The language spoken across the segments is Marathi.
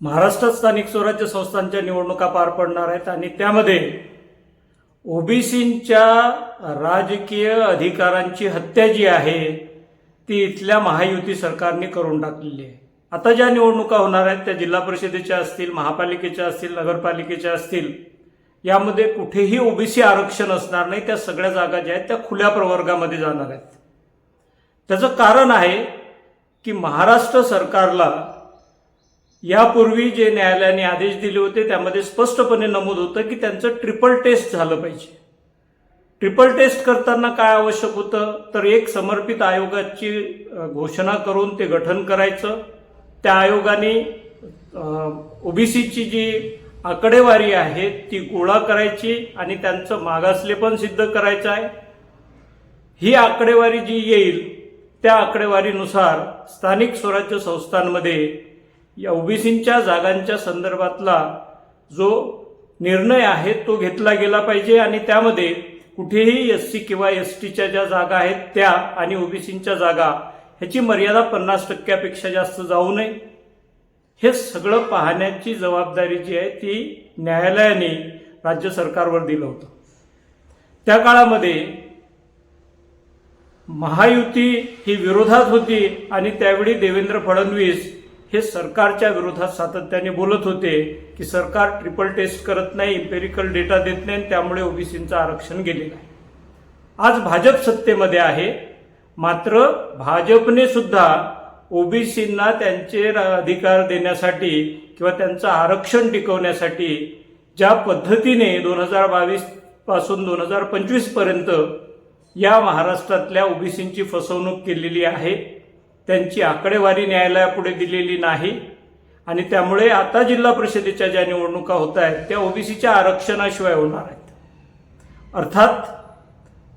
महाराष्ट्रात स्थानिक स्वराज्य संस्थांच्या निवडणुका पार पडणार आहेत आणि त्यामध्ये ओबीसींच्या राजकीय अधिकारांची हत्या जी आहे ती इथल्या महायुती सरकारने करून टाकलेली आहे. आता ज्या निवडणुका होणार आहेत त्या जिल्हा परिषदेच्या असतील महापालिकेच्या असतील नगरपालिकेच्या असतील यामध्ये कुठेही ओबीसी आरक्षण असणार नाही त्या सगळ्या जागा ज्या आहेत त्या खुल्या प्रवर्गामध्ये जाणार आहेत. त्याचं कारण आहे की महाराष्ट्र सरकारला यापूर्वी जे न्यायालयाने आदेश दिले होते त्यामध्ये स्पष्टपणे नमूद होतं की त्यांचं ट्रिपल टेस्ट झालं पाहिजे. ट्रिपल टेस्ट करताना काय आवश्यक होतं? तर एक समर्पित आयोगाची घोषणा करून ते गठन करायचं. त्या आयोगाने ओबीसीची जी आकडेवारी आहे ती गोळा करायची आणि त्यांचं मागासलेपण सिद्ध करायचं आहे. ही आकडेवारी जी येईल त्या आकडेवारीनुसार स्थानिक स्वराज्य संस्थांमध्ये या ओबीसींच्या जागांच्या संदर्भातला जो निर्णय आहे तो घेतला गेला पाहिजे आणि त्यामध्ये कुठेही एस सी किंवा एस टीच्या ज्या जागा आहेत त्या आणि ओबीसींच्या जागा ह्याची मर्यादा पन्नास टक्क्यापेक्षा जास्त जाऊ नये. हे सगळं पाहण्याची जबाबदारी जी आहे ती न्यायालयाने राज्य सरकारवर दिलं होतं. त्या काळामध्ये महायुती ही विरोधात होती आणि त्यावेळी देवेंद्र फडणवीस हे सरकारच्या विरोधात सातत्याने बोलत होते की सरकार ट्रिपल टेस्ट करत नाही इम्पेरिकल डेटा देत नाही आणि त्यामुळे ओबीसींचं आरक्षण गेलेलं आहे. आज भाजप सत्तेमध्ये आहे. मात्र भाजपने सुद्धा ओबीसींना त्यांचे अधिकार देण्यासाठी किंवा त्यांचं आरक्षण टिकवण्यासाठी ज्या पद्धतीने दोन हजार बावीसपासून दोन हजार पंचवीसपर्यंत या महाराष्ट्रातल्या ओबीसींची फसवणूक केलेली आहे त्यांची आकडेवारी न्यायालयापुढे दिलेली नाही. आणि त्यामुळे आता जिल्हा परिषदेच्या ज्या निवडणुका होत आहेत त्या ओबीसीच्या आरक्षणाशिवाय होणार आहेत. अर्थात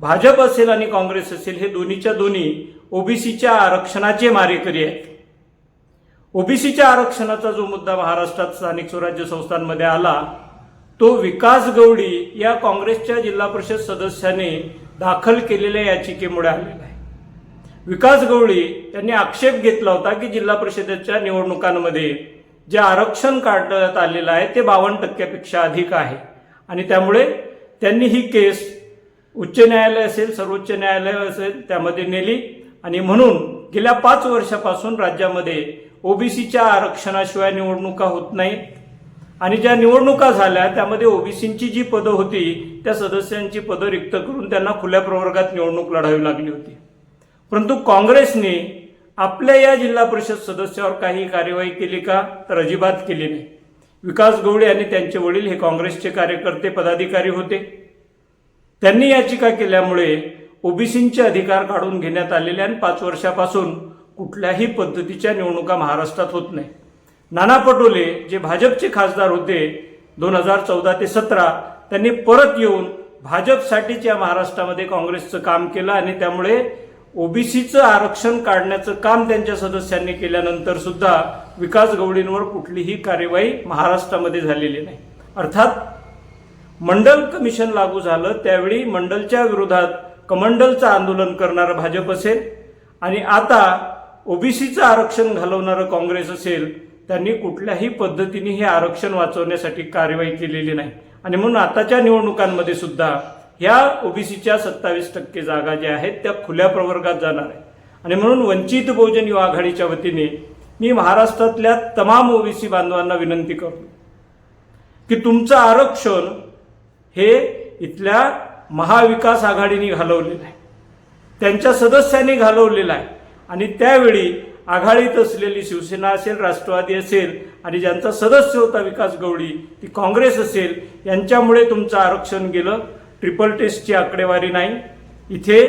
भाजप असेल आणि काँग्रेस असेल हे दोन्हीच्या दोन्ही ओबीसीच्या आरक्षणाचे मारेकरी आहेत. ओबीसीच्या आरक्षणाचा जो मुद्दा महाराष्ट्रात स्थानिक स्वराज्य संस्थांमध्ये आला तो विकास गवडी या काँग्रेसच्या जिल्हा परिषद सदस्याने दाखल केलेल्या याचिकेमुळे आलेला आहे. विकास गवळी यांनी आक्षेप घेतला होता की जिल्हा परिषदेच्या निवडणुकांमध्ये जे आरक्षण काढण्यात आलेलं आहे ते बावन्न टक्क्यापेक्षा अधिक आहे. आणि त्यामुळे त्यांनी ही केस उच्च न्यायालय असेल सर्वोच्च न्यायालय असेल त्यामध्ये नेली. आणि म्हणून गेल्या पाच वर्षापासून राज्यामध्ये ओबीसीच्या आरक्षणाशिवाय निवडणुका होत नाहीत आणि ज्या निवडणुका झाल्या त्यामध्ये ओबीसींची जी पदं होती त्या सदस्यांची पदं रिक्त करून त्यांना खुल्या प्रवर्गात निवडणूक लढावी लागली होती. परंतु काँग्रेसने आपल्या या जिल्हा परिषद सदस्यावर काही कार्यवाही केली का तर अजिबात केली नाही. विकास गवळी आणि त्यांचे वडील हे काँग्रेसचे कार्यकर्ते पदाधिकारी होते. त्यांनी याचिका केल्यामुळे ओबीसींचे अधिकार काढून घेण्यात आलेले आणि पाच वर्षापासून कुठल्याही पद्धतीच्या निवडणुका महाराष्ट्रात होत नाही. नाना पटोले जे भाजपचे खासदार होते दोन हजार चौदा ते सतरा त्यांनी परत येऊन भाजपसाठीच या महाराष्ट्रामध्ये काँग्रेसचं काम केलं आणि त्यामुळे ओबीसीचं आरक्षण काढण्याचं काम त्यांच्या सदस्यांनी केल्यानंतर सुद्धा विकास गवडींवर कुठलीही कार्यवाही महाराष्ट्रामध्ये झालेली नाही. अर्थात मंडल कमिशन लागू झालं त्यावेळी मंडलच्या विरोधात कमंडलचं आंदोलन करणारं भाजप असेल आणि आता ओबीसीचं आरक्षण घालवणारं काँग्रेस असेल त्यांनी कुठल्याही पद्धतीने हे आरक्षण वाचवण्यासाठी कार्यवाही केलेली नाही. आणि म्हणून आताच्या निवडणुकांमध्ये सुद्धा ह्या ओबीसीच्या सत्तावीस टक्के जागा ज्या आहेत त्या खुल्या प्रवर्गात जाणार आहे आणि म्हणून वंचित बहुजन युवा आघाडीच्या वतीने मी महाराष्ट्रातल्या तमाम ओबीसी बांधवांना विनंती करतो की तुमचं आरक्षण हे इथल्या महाविकास आघाडीने घालवलेलं आहे. त्यांच्या सदस्यांनी घालवलेलं आहे. आणि त्यावेळी आघाडीत असलेली शिवसेना असेल राष्ट्रवादी असेल आणि ज्यांचा सदस्य होता विकास गवळी ती काँग्रेस असेल यांच्यामुळे तुमचं आरक्षण गेलं. ट्रिपल टेस्टची आकडेवारी नाही. इथे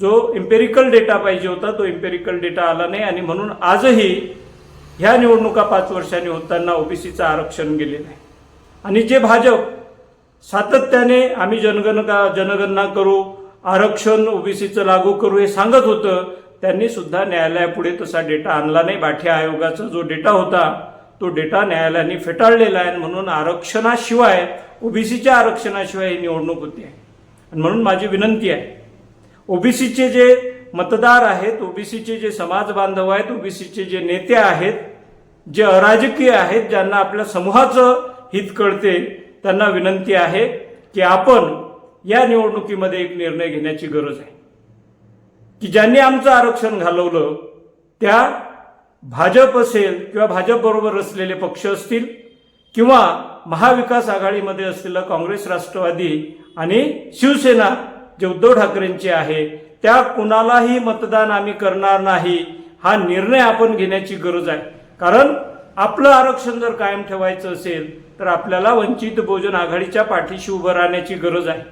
जो इम्पेरिकल डेटा पाहिजे होता तो इम्पेरिकल डेटा आला नाही आणि म्हणून आजही ह्या निवडणुका पाच वर्षांनी होताना ओबीसीचं आरक्षण गेले नाही. आणि जे भाजप सातत्याने आम्ही जनगणना जनगणना करू आरक्षण ओबीसीचं लागू करू हे सांगत होतं त्यांनी सुद्धा न्यायालयापुढे तसा डेटा आणला नाही. बाठी आयोगाचा जो डेटा होता तो डेटा न्यायालयाने फेटाळलेला आहे म्हणून आरक्षणाशिवाय ओबीसीच्या आरक्षणाशिवाय ही निवडणूक होती. आहे आणि म्हणून माझी विनंती आहे ओबीसीचे जे मतदार आहेत ओबीसीचे जे समाज बांधव आहेत ओबीसीचे जे नेते आहेत जे अराजकीय आहेत ज्यांना आपल्या समूहाचं हित कळते त्यांना विनंती आहे की आपण या निवडणुकीमध्ये एक निर्णय घेण्याची गरज आहे. की ज्यांनी आमचं आरक्षण घालवलं त्या भाजप असेल किंवा भाजपबरोबर असलेले पक्ष असतील किंवा महाविकास आघाडीमध्ये असलेलं काँग्रेस राष्ट्रवादी आणि शिवसेना जे उद्धव ठाकरेंचे आहे त्या कुणालाही मतदान आम्ही करणार नाही हा निर्णय आपण घेण्याची गरज आहे. कारण आपलं आरक्षण जर कायम ठेवायचं असेल तर आपल्याला वंचित बहुजन आघाडीच्या पाठीशी उभं राहण्याची गरज आहे.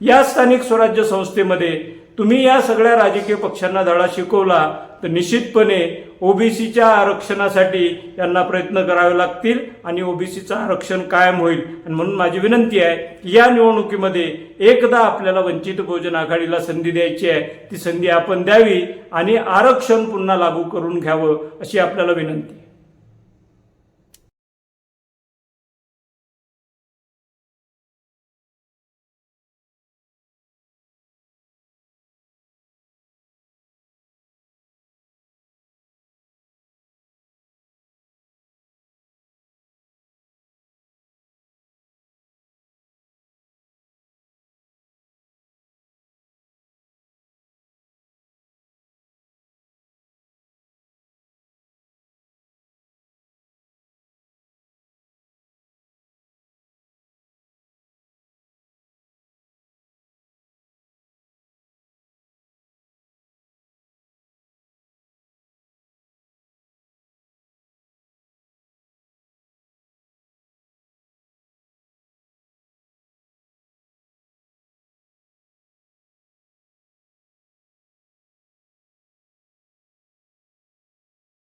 या स्थानिक स्वराज्य संस्थेमध्ये तुम्ही या सगळ्या राजकीय पक्षांना धडा शिकवला तर निश्चितपणे ओबीसीच्या आरक्षणासाठी यांना प्रयत्न करावे लागतील आणि ओबीसीचं आरक्षण कायम होईल. आणि म्हणून माझी विनंती आहे की या निवडणुकीमध्ये एकदा आपल्याला वंचित बहुजन आघाडीला संधी द्यायची आहे ती संधी आपण द्यावी आणि आरक्षण पुन्हा लागू करून घ्यावं अशी आपल्याला विनंती.